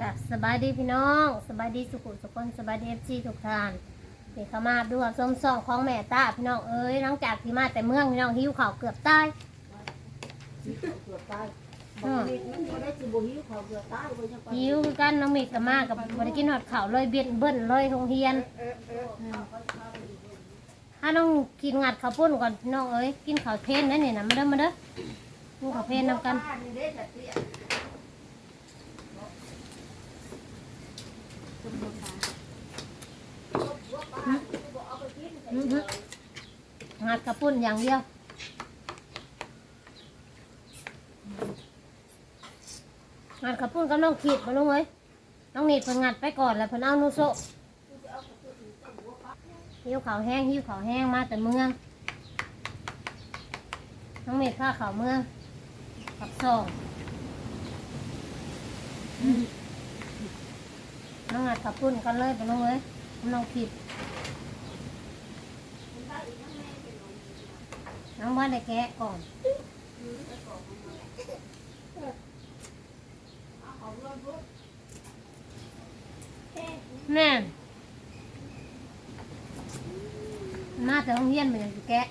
กับสบายดีพี่น้องสบายดีสุขุสุขคนสบายดีเอฟซีทุกท่านเด็กเข้ามาดูว่าส้มส่องของแม่ตาพี่น้องเอ้ยหลังจากที่มาแต่เมืองพี่น้องหิวข่าวเกือบตายเกือบตายบอกมีมันบ่ได้สิบ่หิวเขาเกือบตายบ่จังไปหิวคือกันน้องเมฆก็มากับบริกินหอดข่าวเลยเบียนเบิ้นเลยโรงเรียนถ้าน้องกินงัดข้าวปุ้นก่อนพี่น้องเอ้ยกินข้าวเพลนนั่นนี่นะมาเด้อมาเด้อกินข้าวเพลนนำกันนี่เด้แต่เตี้ย อื้อหือ งัดข้าวปุ้นอย่างเดียวงัดข้าวปุ้นกับน้องขีดมาลุงเอ้ยน้องนีดเพิ่นงัดไปก่อนแล้วเพิ่นเอานูโซหิวขาวแห้งหิวขาวแห้งมาแต่เมือง น้องเมฆข้าขาวเมืองปักซองน้องงัดข้าวปุ้นกันเลยไปน้องเอ้ยน้องขีด น้องว่าได้แกะก่อนแม่นมาแต่ห้องเรียนมันยังสิแกะ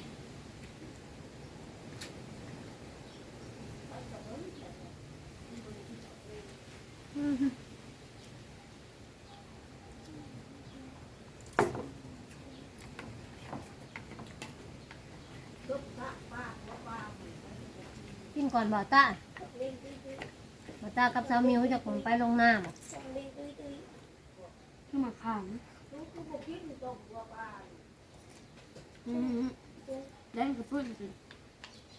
กินก่อนบ่าวต้าบ่าวต้ากับสาวมิวจะผมไปลงน้ำอะขึ้นมาขังอืมเล่นกับเพื่อนสิ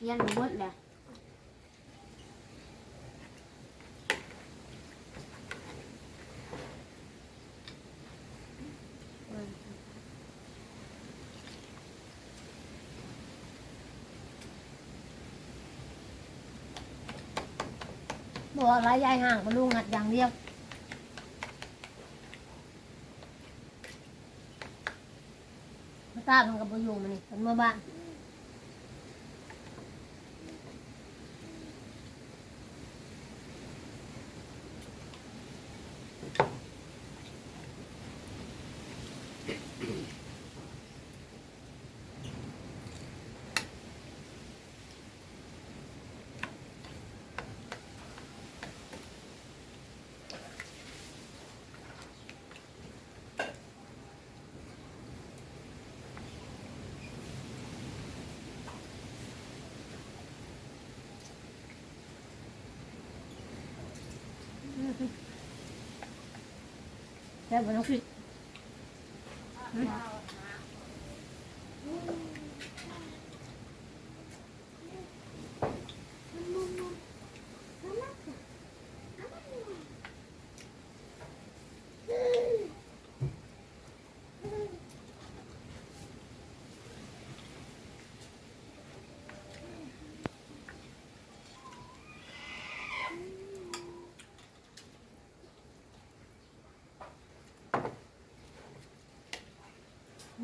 ยันหมดแหละ บอกว่าหลายายห่างกับลุงงัดอย่างเดียวบ่าตามันกับบ่อยู่มันนี่เป็นเมื่อบ้าน แค่บน้อ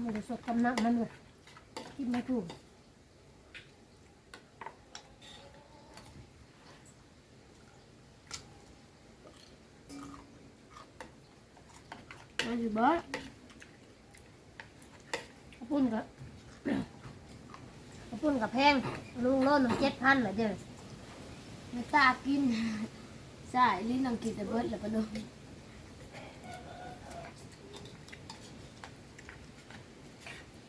มันจะสดกำนักมันเลยกินไม่ถูกมาอยู่บ้านข้าวปุ้นกับข้าวปุ้นกับแพงลุงโลนเจ็ดพันเหรอเดี๋ยวไม่ตากินใช่ลิ้นน้องกินแต่เบิดแล้วปะลู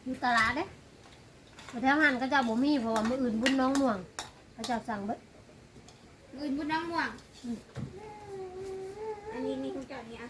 อยู่ตลาดเด้แต่แถวหันก็จะบ่มีเพราะว่ามืออื่นบุญน้องม่วงเขาจะสั่งเบิดเงินบุญน้ำม่วง อันนี้นี่ของเจ้านี่อะ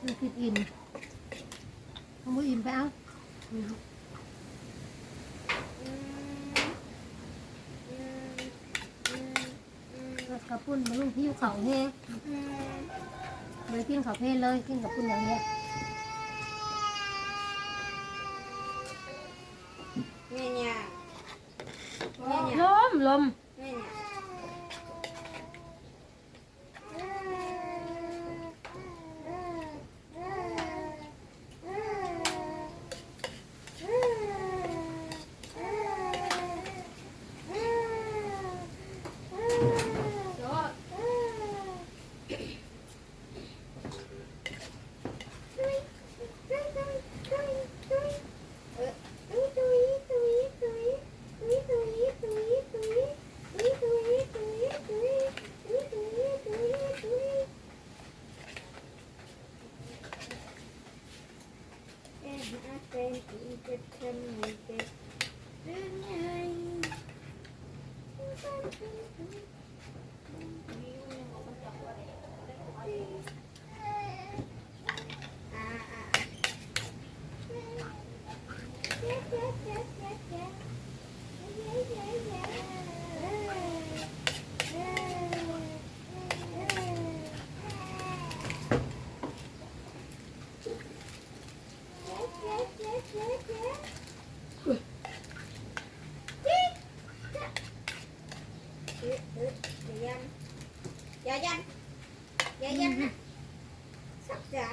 คือกินอิ่มเอามือิ่มไปเอากระปุ่นมาลุงพิ้วเขาแห้งเลยกินเขาเพ่เลยกินกระปุ่นอย่างเงี้ยเนี่ยเนี่ยลมลม จะทำให้เป็นเรื่องใหญ่ไม่รู้เลยว่าจะ จ๋า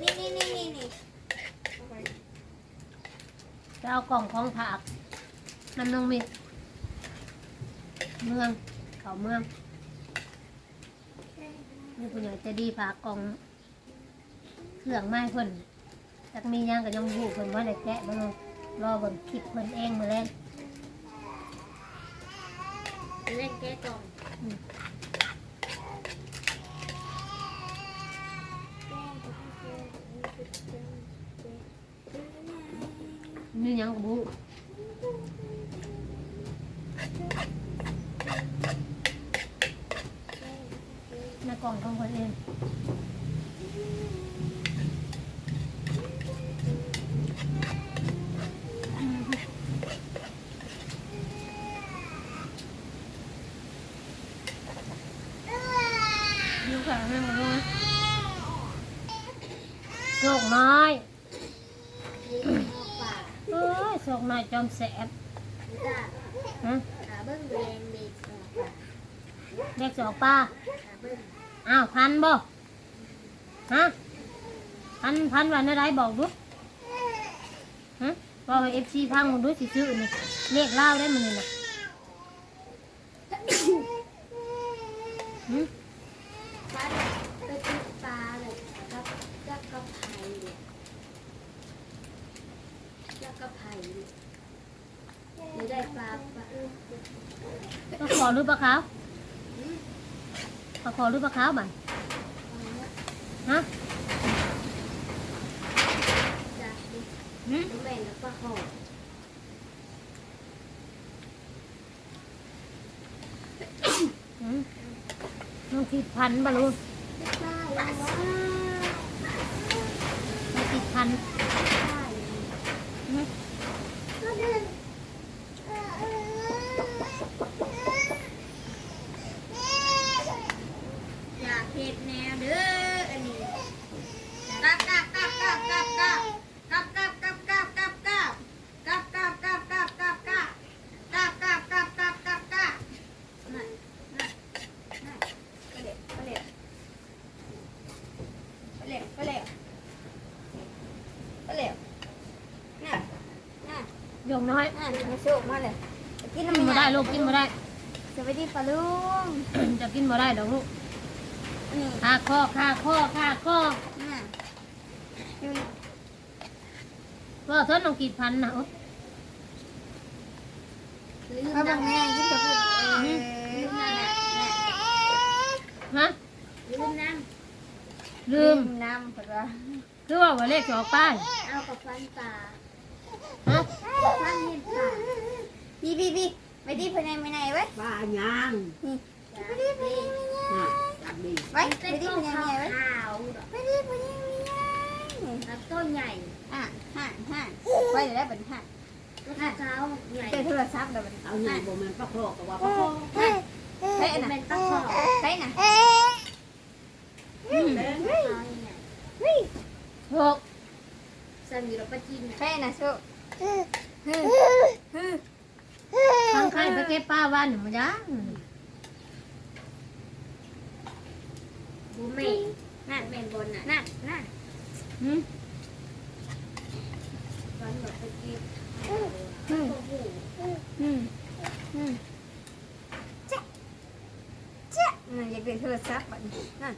นี่นี่นี่นี่นี่จะเอากล่องของผักมันต้องมีเมือง เขาเมืองนี่ผู้ใหญ่ใจะดีผักกล่องเครื่องไม้เพิ่นจักมียังก็ยังบูเพิ่นว่าได้แกะบ้างรอเบิ่งคลิปเพิ่นเองมาแล้ว lên cái còn như nhắn của bố. Mà còn không phải em. โชคน้อยป่าเอ้ยโชคน้อยจอมแสบฮะเรงเด็กป่าเด็กสองป้าอ้าวพันบ่ฮะพันพันวันอะไรบอกดูฮะบอกเอฟซีพังมึงดูสิซื้อนี่เลขเล่าได้มันนี่นะหึ ปลาไปกินปลาเลยกับกับกับไผ่เลยกับกับไผ่เลยหรือได้ปลาปลา ปลาข อหรือปลาขาวปลาขอหรือปลาขาวบ้านฮะจ้าดิหึแม่นแล้วปลาหอมหึน้องคิดพันบ่ลูกปลาแล้ววะน้องคิดพัน นั่นโยงน้อยนั่นมาโชคมาเลยกินกินบ่ได้ลูกกินบ่ได้สวัสดีปลาลุงจะกินบ่ได้ดอกลูกอันนี้คาคอคาคอคาคอน่ะอยู่ว่าเธอน้องคิดพันนะโอ๊ยลืมนะแม่ยิ้มกับพูดเออลืมนะน่ะน่ะฮะลืมน้ลืมำน้ำเพิ่นว่าคือว่าว่าเลขสองป้ายเอากับฟันปลา ฮะฟันเห็นปลาพี่พี่พี่ไปดีภายในไม่ไหนไว้ป้ายางไปดีภายในไม่ไหนน่ะจับดีไว้ไปดีภายในไม่ไหนไว้ขาวดอกไปดีภายในไม่ไหนแล้วต้นใหญ่อะห่านห่านไว้แล้วเป็นห่านต้นขาวใหญ่เจอโทรศัพท์แล้วเป็นเอาหน่อยบ่แม่นปลาโคกก็ว่าปลาโคกใช่น่ะเป็นตะขอใช่น่ะเด้งขาวใหญ่หกสันอยู่กับปลาจีนน่ะใช่น่ะสู้ ทางใครไปเก็บป้าวันหนูมาจ้าบุ้มไม่นั่นเป็นบนน่ะนั่นนั่นอืมตอนหนูไปเก็บอืมอืมอืมเจ๊ะเจ๊ะนั่นอยากเป็นโทรศัพท์แบบนั่น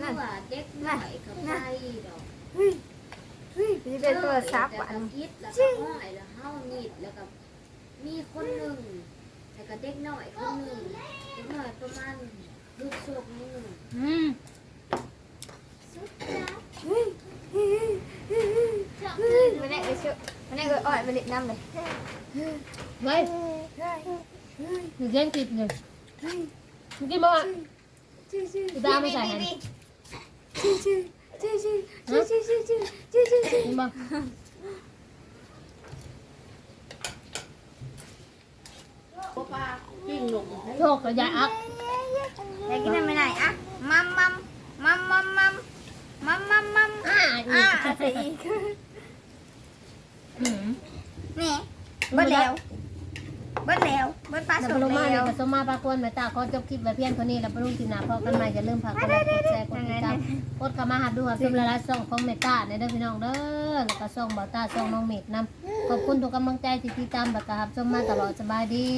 นั่นเด็กหน่อยกับใครดอก ฮ้ยอยากได้โทรศัพท์แล้วบัดก็นี้คิดแล้วก็ห้อยแล้วเฮานิดแล้วก็มีคนหนึ่งแล้วก็เด็กหน่อยคนหนึ่งเด็กหน่อยประมาณลูกโศกนึงอืมสุดจ้าเฮ้ยเฮ้ยเฮ้ยเฮ้ยเฮ้ยมันได้เอ้ยชูมันได้เอ้ยอ้อยมันเล็ดน้ำเลยไว้หนูเลี้ยงติดเลยมึงกินบ่วะชื่อชื่อกูตามไม่ใส่หัน ชื่อชื่อชื่อชื่อชื่อชื่อชื่อชื่อชื่อชื่อชื่อกินบ่ปลาปิ้งลงโชคกับยายอักอยากกินอะไรไหนอะมัมมัมมัมมัมมัมมัมมัมมัมอ่าอะอีกนี่เบิดแล้ว เบิดแล้วเบิดปลาแล้วสุปกลงมาแล้เนี่ยวก็สมมาปลากวนแม่ตาขอจบคลิปไว้เพียงเท่านี้แล้วปลุงกินหนาพอกันใหม่อย่าลืมฝากกดไลค์กดแชร์กดติดตามกดเข้ามาหับดูหับชมละลายช่องของแม่ตาในเด้อพี่น้องเด้อแล้วก็ช่องบ่าวตาช่องน้องเม็ดนํขอบคุณทุกกำลังใจที่ติดตามแล้วก็หับชมมาตลอดสบายดี